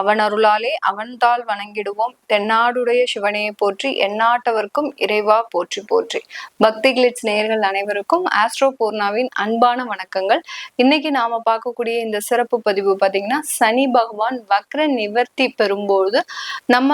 அவன் அருளாலே அவன்தாள் வணங்கிடுவோம். தென்னாடுடைய சிவனையை போற்றி எந்நாட்டவர்க்கும் இறைவா போற்றி போற்றி. பக்தி கிளிட்ஸ் நேர்கள் அனைவருக்கும் ஆஸ்ட்ரோ பூர்ணாவின் அன்பான வணக்கங்கள். இன்னைக்கு நாம பார்க்கக்கூடிய இந்த சிறப்பு பதிவு பார்த்தீங்கன்னா சனி பகவான் வக்ர நிவர்த்தி பெறும்போது நம்ம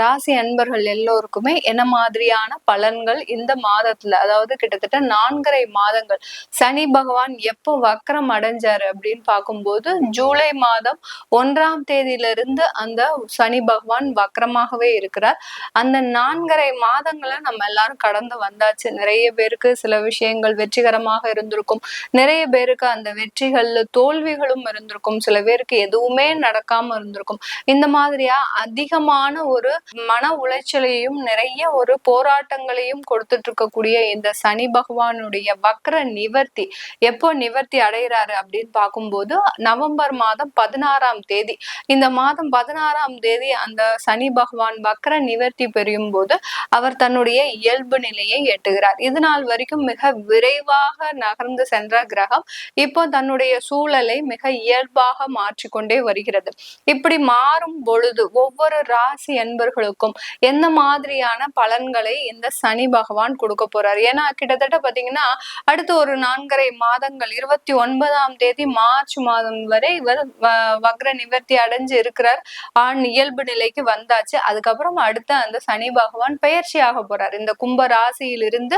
ராசி அன்பர்கள் எல்லோருக்குமே என்ன மாதிரியான பலன்கள் இந்த மாதத்துல அதாவது கிட்டத்தட்ட நான்கரை மாதங்கள் சனி பகவான் எப்போ வக்ரம் அடைஞ்சாரு அப்படின்னு பார்க்கும்போது ஜூலை மாதம் ஒன்றாம் தேதியில இருந்து அந்த சனி பகவான் வக்கரமாகவே இருக்கிறார். அந்த நான்கரை மாதங்களை நம்ம எல்லாரும் கடந்து வந்தாச்சு. நிறைய பேருக்கு சில விஷயங்கள் வெற்றிகரமாக இருந்திருக்கும். நிறைய பேருக்கு அந்த வெற்றிகள்ல தோல்விகளும் இருந்திருக்கும். சில பேருக்கு எதுவுமே நடக்காம இருந்திருக்கும். இந்த மாதிரியா அதிகமான ஒரு மன உளைச்சலையும் நிறைய ஒரு போராட்டங்களையும் கொடுத்துட்டு இருக்கக்கூடிய இந்த சனி பகவானுடைய வக்ர நிவர்த்தி எப்போ நிவர்த்தி அடைகிறாரு அப்படின்னு பார்க்கும்போது நவம்பர் மாதம் பதினாறாம் தேதி. இந்த மாதம் பதினாறாம் தேதி அந்த சனி பகவான் வக்ர நிவர்த்தி பெறும் போது அவர் தன்னுடைய இயல்பு நிலையை எட்டுகிறார். இது நாள் வரைக்கும் மிக விரைவாக நகர்ந்து சென்ற கிரகம். இப்போ தன்னுடைய சூழலை மிக இயல்பாக மாற்றிக்கொண்டே வருகிறது. இப்படி மாறும் பொழுது ஒவ்வொரு ராசி என்பர்களுக்கும் எந்த மாதிரியான பலன்களை இந்த சனி பகவான் கொடுக்க போறார்? ஏன்னா கிட்டத்தட்ட பாத்தீங்கன்னா அடுத்து ஒரு நான்கரை மாதங்கள் இருபத்தி ஒன்பதாம் தேதி மார்ச் மாதம் வரை இவர் வக்ர நிவர்த்தி அடைஞ்சு இருக்கு இருக்கிறார். ஆண் இயல்பு நிலைக்கு வந்தாச்சு. அதுக்கப்புறம் அடுத்த அந்த சனி பகவான் பெயர்ச்சியாக போறார். இந்த கும்ப ராசியிலிருந்து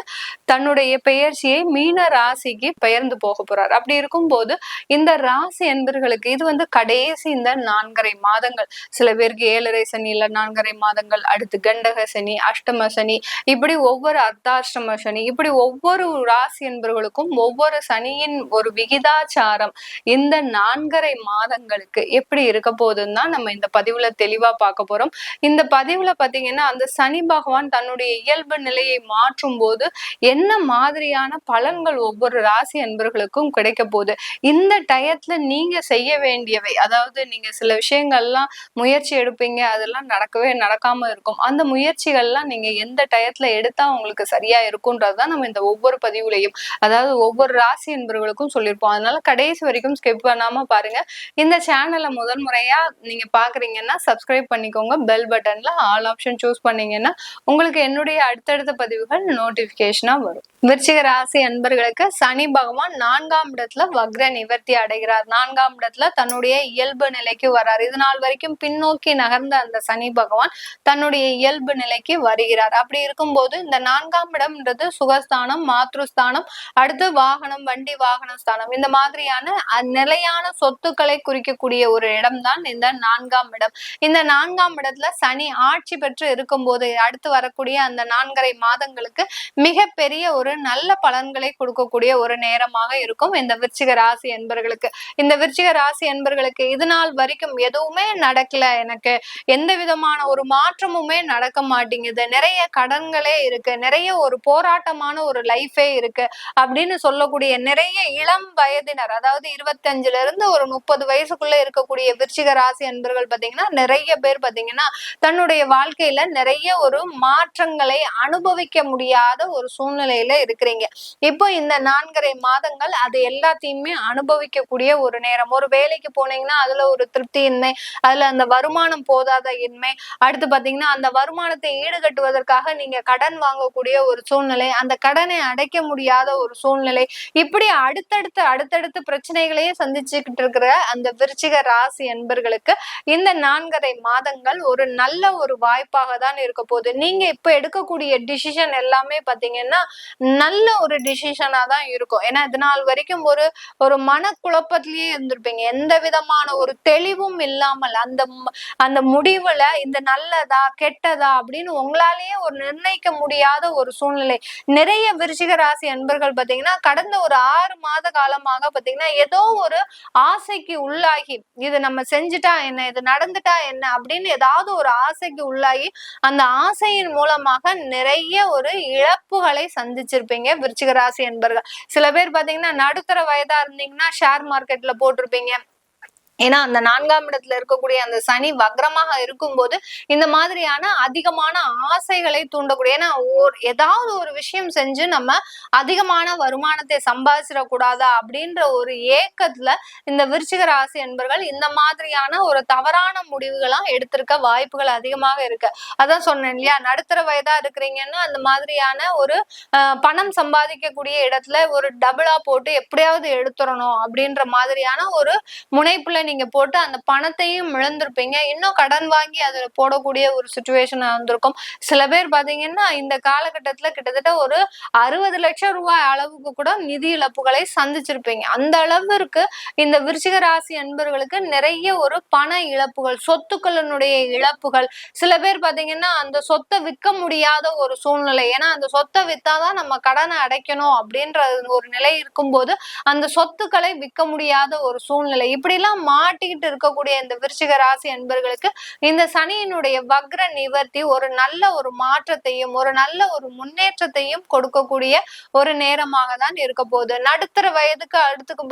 தன்னுடைய பெயர்ச்சியை மீன ராசிக்கு பெயர்ந்து போக போறார். அப்படி இருக்கும்போது இந்த ராசி என்பர்களுக்கு இது வந்து கடைசி இந்த நான்கரை மாதங்கள். சில பேருக்கு ஏழரை சனி இல்ல நான்கரை மாதங்கள் அடுத்து கண்டக சனி அஷ்டம சனி இப்படி ஒவ்வொரு அர்த்தாஷ்டம சனி இப்படி ஒவ்வொரு ராசி என்பர்களுக்கும் ஒவ்வொரு சனியின் ஒரு விகிதாச்சாரம் இந்த நான்கரை மாதங்களுக்கு எப்படி இருக்க போகுதுன்னு தான் நம்ம இந்த பதிவுல தெளிவா பார்க்க போறோம். இந்த பதிவுல பாத்தீங்கன்னா அந்த சனி பகவான் தன்னுடைய இயல்பு நிலையை மாற்றும் போது என்ன மாதிரியான பலன்கள் ஒவ்வொரு ராசி அன்பர்களுக்கும் கிடைக்க போகுது? இந்த டயத்துல நீங்க செய்ய வேண்டியவை அதாவது நீங்க சில விஷயங்கள்லாம் முயற்சி எடுப்பீங்க அதெல்லாம் நடக்கவே நடக்காம இருக்கும். அந்த முயற்சிகள்லாம் நீங்க எந்த டயத்துல எடுத்தா உங்களுக்கு சரியா இருக்கும்ன்றதுதான் நம்ம இந்த ஒவ்வொரு பதிவுலையும் அதாவது ஒவ்வொரு ராசி என்பவர்களுக்கும் சொல்லியிருப்போம். அதனால கடைசி வரைக்கும் ஸ்கிப் பண்ணாம பாருங்க. இந்த சேனலை முதல் முறையா நீங்க நீங்க பாக்குறீங்கன்னா சப்ஸ்கிரைப் பண்ணிக்கோங்க. பெல் பட்டன்ல ஆல் ஆப்ஷன் சூஸ் பண்ணீங்கன்னா உங்களுக்கு என்னுடைய அடுத்தடுத்த பதிவுகள் நோட்டிபிகேஷனா வரும். விருச்சிக ராசி அன்பர்களுக்கு சனி பகவான் நான்காம் இடத்துல வக்ர நிவர்த்தி அடைகிறார். நான்காம் இடத்துல தன்னுடைய இயல்பு நிலைக்கு வர்றார் இது நாள் வரைக்கும் பின்னோக்கி நகர்ந்த அந்த சனி பகவான் தன்னுடைய இயல்பு நிலைக்கு வருகிறார். அப்படி இருக்கும்போது இந்த நான்காம் இடம்ன்றது சுகஸ்தானம் மாத்ருஸ்தானம் அடுத்து வாகனம் வண்டி வாகன ஸ்தானம். இந்த மாதிரியான நிலையான சொத்துக்களை குறிக்கக்கூடிய ஒரு இடம் தான் இந்த நான்காம் இடம். இந்த நான்காம் இடத்துல சனி ஆட்சி பெற்று இருக்கும் போது அடுத்து வரக்கூடிய அந்த நான்கரை மாதங்களுக்கு மிகப்பெரிய ஒரு ஒரு நல்ல பலன்களை கொடுக்கக்கூடிய ஒரு நேரமாக இருக்கும் இந்த விருச்சிக ராசி என்பர்களுக்கு. இந்த விருச்சிக ராசி என்பர்களுக்கு இது நாள் வரைக்கும் எதுவுமே நடக்கல. எனக்கு எந்த விதமான ஒரு மாற்றமுமே நடக்க மாட்டேங்குது. நிறைய கடன்களே இருக்கு. நிறைய ஒரு போராட்டமான ஒரு லைஃபே இருக்கு அப்படின்னு சொல்லக்கூடிய நிறைய இளம் வயதினர் அதாவது இருபத்தஞ்சுல இருந்து ஒரு முப்பது வயசுக்குள்ள இருக்கக்கூடிய விருச்சிக ராசி என்பர்கள் பாத்தீங்கன்னா நிறைய பேர் பாத்தீங்கன்னா தன்னுடைய வாழ்க்கையில நிறைய ஒரு மாற்றங்களை அனுபவிக்க முடியாத ஒரு சூழ்நிலையில இருக்கிறீங்க. இப்போ இந்த நான்கரை மாதங்கள் அது எல்லாத்தையுமே அனுபவிக்கக்கூடிய ஒரு நேரம். ஒரு வேலைக்கு போனீங்கன்னா அதுல ஒரு திருப்தியின்மை அதுல அந்த வருமானம் போதாத இன்மை. அடுத்து பாத்தீங்கன்னா அந்த வருமானத்தை ஈடுகட்டுவதற்காக நீங்க கடன் வாங்கக்கூடிய ஒரு சூழ்நிலை அந்த கடனை அடைக்க முடியாத ஒரு சூழ்நிலை. இப்படி அடுத்தடுத்து அடுத்தடுத்து பிரச்சனைகளையே சந்திச்சுக்கிட்டு இருக்கிற அந்த விருச்சிக ராசி என்பர்களுக்கு இந்த நான்கரை மாதங்கள் ஒரு நல்ல ஒரு வாய்ப்பாக தான் இருக்க போகுது. நீங்க இப்ப எடுக்கக்கூடிய டிசிஷன் எல்லாமே பாத்தீங்கன்னா நல்ல ஒரு டிசிஷனா தான் இருக்கும். ஏன்னா இது நாள் வரைக்கும் ஒரு ஒரு மனக்குழப்பத்திலேயே இருந்திருப்பீங்க. எந்த விதமான ஒரு தெளிவும் இல்லாமல் அந்த அந்த முடிவுல இந்த நல்லதா கெட்டதா அப்படின்னு உங்களாலேயே ஒரு நிர்ணயிக்க முடியாத ஒரு சூழ்நிலை. நிறைய விருச்சிக ராசி அன்பர்கள் பாத்தீங்கன்னா கடந்த ஒரு ஆறு மாத காலமாக பாத்தீங்கன்னா ஏதோ ஒரு ஆசைக்கு உள்ளாகி இது நம்ம செஞ்சுட்டா என்ன இது நடந்துட்டா என்ன அப்படின்னு ஏதாவது ஒரு ஆசைக்கு உள்ளாகி அந்த ஆசையின் மூலமாக நிறைய ஒரு இழப்புகளை சந்திச்சு சந்திச்சிருப்பீங்க விருச்சிக ராசி என்பர்கள் சில பேர் பாத்தீங்கன்னா நடுத்தர வயதா இருந்தீங்கன்னா ஷேர் மார்க்கெட்ல போட்டிருப்பீங்க. ஏன்னா அந்த நான்காம் இடத்துல இருக்கக்கூடிய அந்த சனி வக்ரமாக இருக்கும்போது இந்த மாதிரியான அதிகமான ஆசைகளை தூண்டக்கூடிய ஏன்னா ஒரு ஏதாவது ஒரு விஷயம் செஞ்சு நம்ம அதிகமான வருமானத்தை சம்பாதிச்சிடக்கூடாதா அப்படின்ற ஒரு ஏக்கத்துல இந்த விருச்சிக ராசி என்பர்கள் இந்த மாதிரியான ஒரு தவறான முடிவுகளாம் எடுத்திருக்க வாய்ப்புகள் அதிகமாக இருக்கு. அதான் சொன்னேன் இல்லையா? நடுத்தர வயதா இருக்கிறீங்கன்னா அந்த மாதிரியான ஒரு பணம் சம்பாதிக்கக்கூடிய இடத்துல ஒரு டபுளா போட்டு எப்படியாவது எடுத்துடணும் அப்படின்ற மாதிரியான ஒரு முனைப்புல நீங்க போட்டு அந்த பணத்தையும் இழந்திருப்பீங்க. இன்னும் கடன் வாங்கி அதுல போடக்கூடிய ஒரு சுச்சுவேஷன் வந்திருக்கும் சில பேர் பாத்தீங்கன்னா இந்த காலகட்டத்துல கிட்டத்தட்ட ஒரு அறுபது லட்சம் ரூபாய் அளவுக்கு கூட நிதி இழப்புகளை சந்திச்சிருப்பீங்க. அந்த அளவிற்கு இந்த விருச்சிக ராசி அன்பர்களுக்கு நிறைய ஒரு பண இழப்புகள் சொத்துக்களினுடைய இழப்புகள். சில பேர் பாத்தீங்கன்னா அந்த சொத்தை விற்க முடியாத ஒரு சூழ்நிலை. ஏன்னா அந்த சொத்தை வித்தாதான் நம்ம கடனை அடைக்கணும் அப்படின்ற ஒரு நிலை இருக்கும்போது அந்த சொத்துக்களை விற்க முடியாத ஒரு சூழ்நிலை. இப்படி எல்லாம் மாட்டிக்கிட்டு இருக்கக்கூடிய இந்த விருச்சிக ராசி என்பர்களுக்கு இந்த சனியினுடைய வக்ர நிவர்த்தி ஒரு நல்ல ஒரு மாற்றத்தையும் ஒரு நல்ல ஒரு முன்னேற்றத்தையும் கொடுக்கக்கூடிய ஒரு நேரமாக தான் இருக்க போகுது. நடுத்தர வயதுக்கு அடுத்துக்கு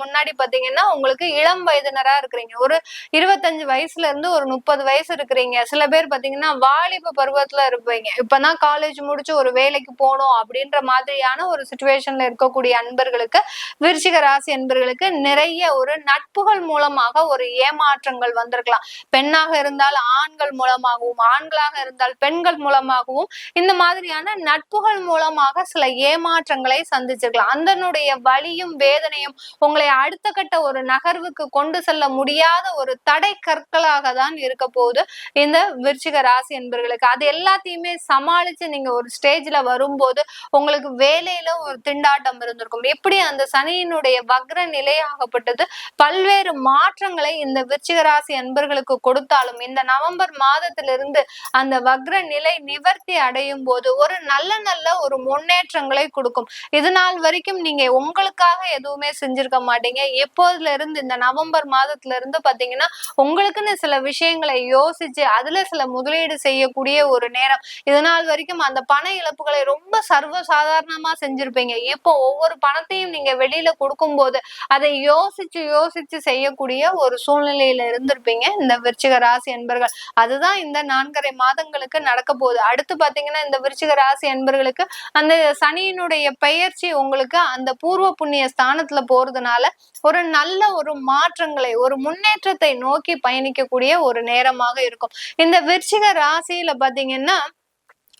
முன்னாடி பாத்தீங்கன்னா உங்களுக்கு இளம் வயதினரா இருக்கிறீங்க. ஒரு இருபத்தஞ்சு வயசுல இருந்து ஒரு முப்பது வயசு இருக்கிறீங்க. சில பேர் பாத்தீங்கன்னா வாலிப பருவத்துல இருப்பீங்க. இப்பதான் காலேஜ் முடிச்சு ஒரு வேலைக்கு போகணும் அப்படின்ற மாதிரியான ஒரு சுச்சுவேஷன்ல இருக்கக்கூடிய அன்பர்களுக்கு விருச்சிக ராசி அன்பர்களுக்கு நிறைய ஒரு நட்புகள் மூலமாக ஒரு ஏமாற்றங்கள் வந்திருக்கலாம். பெண்ணாக இருந்தால் ஆண்கள் மூலமாகவும் ஆண்களாக இருந்தால் பெண்கள் மூலமாகவும் இந்த மாதிரியான நட்புகள் மூலமாக சில ஏமாற்றங்களை சந்திச்சிருக்கலாம். அந்தனுடைய வழியும் வேதனையும் உங்களை அடுத்த கட்ட ஒரு நகர்வுக்கு கொண்டு செல்ல முடியாத ஒரு தடை கற்களாக தான் இருக்க போகுது இந்த விருச்சிக ராசி என்பர்களுக்கு. அது எல்லாத்தையுமே சமாளிச்சு நீங்க ஒரு ஸ்டேஜ்ல வரும்போது உங்களுக்கு வேலையில ஒரு திண்டாட்டம் இருந்திருக்கும். எப்படி அந்த சனியினுடைய வக்ர நிலையாகப்பட்டது? பல்வேறு மாற்றங்களை இந்த விருச்சிகராசி அன்பர்களுக்கு கொடுத்தாலும் இந்த நவம்பர் மாதத்திலிருந்து அந்த வக்ர நிலை நிவர்த்தி அடையும் போது ஒரு நல்ல நல்ல ஒரு முன்னேற்றங்களை கொடுக்கும். இது நாள் வரைக்கும் நீங்க உங்களுக்காக எதுவுமே செஞ்சிருக்க மாட்டீங்க. எப்போதுல இருந்து இந்த நவம்பர் மாதத்துல இருந்து பாத்தீங்கன்னா உங்களுக்குன்னு சில விஷயங்களை யோசிச்சு அதுல சில முதலீடு செய்யக்கூடிய ஒரு நேரம். இது நாள் வரைக்கும் அந்த பண இழப்புகளை ரொம்ப சர்வ சாதாரணமா செஞ்சிருப்பீங்க. இப்போ ஒவ்வொரு பணத்தையும் நீங்க வெளியில கொடுக்கும் போது அதை யோசிச்சு யோசிச்சு செய்யக்கூடிய ஒரு சூழ்நிலையில இருந்திருப்பீங்க. இந்த விருச்சிக ராசி என்பர்கள் அதுதான் இந்த நான்கரை மாதங்களுக்கு நடக்க போகுது. அடுத்து பாத்தீங்கன்னா இந்த விருச்சிக ராசி என்பர்களுக்கு அந்த சனியினுடைய பெயர்ச்சி உங்களுக்கு அந்த பூர்வ புண்ணிய ஸ்தானத்துல போறதுனால ஒரு நல்ல ஒரு மாற்றங்களை ஒரு முன்னேற்றத்தை நோக்கி பயணிக்கக்கூடிய ஒரு நேரமாக இருக்கும். இந்த விருச்சிக ராசியில பாத்தீங்கன்னா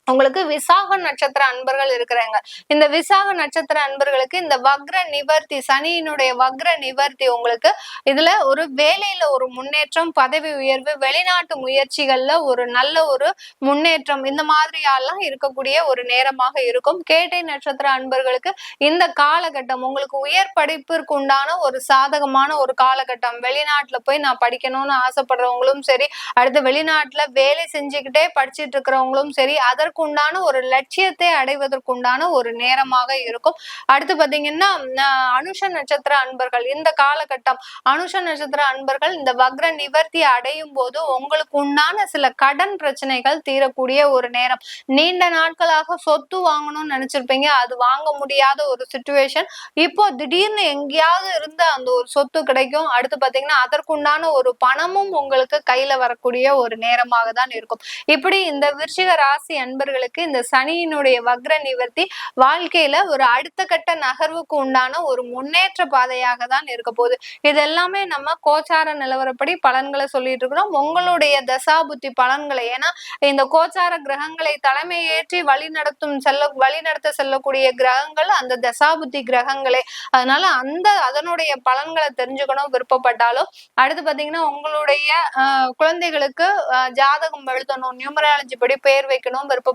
உங்களுக்கு விசாக நட்சத்திர அன்பர்கள் இருக்கிறாங்க. இந்த விசாக நட்சத்திர அன்பர்களுக்கு இந்த வக்ர நிவர்த்தி சனியினுடைய வக்ர நிவர்த்தி உங்களுக்கு இதுல ஒரு வேலையில ஒரு முன்னேற்றம் பதவி உயர்வு வெளிநாட்டு முயற்சிகள்ல ஒரு நல்ல ஒரு முன்னேற்றம் இந்த மாதிரியாலாம் இருக்கக்கூடிய ஒரு நேரமாக இருக்கும். கேட்டை நட்சத்திர அன்பர்களுக்கு இந்த காலகட்டம் உங்களுக்கு உயர் படிப்பிற்கு உண்டான ஒரு சாதகமான ஒரு காலகட்டம். வெளிநாட்டுல போய் நான் படிக்கணும்னு ஆசைப்படுறவங்களும் சரி அடுத்து வெளிநாட்டுல வேலை செஞ்சுக்கிட்டே படிச்சிட்டு இருக்கிறவங்களும் சரி அதற்கு அதற்குண்டான ஒரு லட்சியத்தை அடைவதற்குண்டான ஒரு நேரமாக இருக்கும். அடுத்து பாத்தீங்கன்னா அனுஷ நட்சத்திர அன்பர்கள். இந்த காலகட்டம் அனுஷ நட்சத்திர அன்பர்கள் இந்த வக்ர நிவர்த்தி அடையும் போது உங்களுக்கு உண்டான சில கடன் பிரச்சனைகள் தீரக்கூடிய ஒரு நேரம். நீண்ட நாட்களாக சொத்து வாங்கணும்னு நினைச்சிருப்பீங்க. அது வாங்க முடியாத ஒரு சுச்சுவேஷன் இப்போ திடீர்னு எங்கேயாவது இருந்த அந்த ஒரு சொத்து கிடைக்கும். அடுத்து பாத்தீங்கன்னா அதற்குண்டான ஒரு பணமும் உங்களுக்கு கையில வரக்கூடிய ஒரு நேரமாக தான் இருக்கும். இப்படி இந்த விருச்சிக ராசி அன்பர் நண்பர்களுக்கு இந்த சனியினுடைய வக்ர நிவர்த்தி வாழ்க்கையில ஒரு அடுத்த கட்ட நகர்வுக்கு உண்டான ஒரு முன்னேற்ற பாதையாக தான் இருக்க போகுது. இது எல்லாமே நம்ம கோச்சார நிலவரப்படி பலன்களை சொல்லிட்டு இருக்கிறோம். உங்களுடைய தசாபுத்தி பலன்களை ஏன்னா இந்த கோச்சார கிரகங்களை தலைமை ஏற்றி வழி நடத்தும் செல்ல வழி நடத்த செல்லக்கூடிய கிரகங்கள் அந்த தசாபுத்தி கிரகங்களே. அதனால அந்த அதனுடைய பலன்களை தெரிஞ்சுக்கணும் விருப்பப்பட்டாலும். அடுத்து பாத்தீங்கன்னா உங்களுடைய குழந்தைகளுக்கு ஜாதகம் எழுதணும் நியூமராலஜி படி பெயர் வைக்கணும் விருப்ப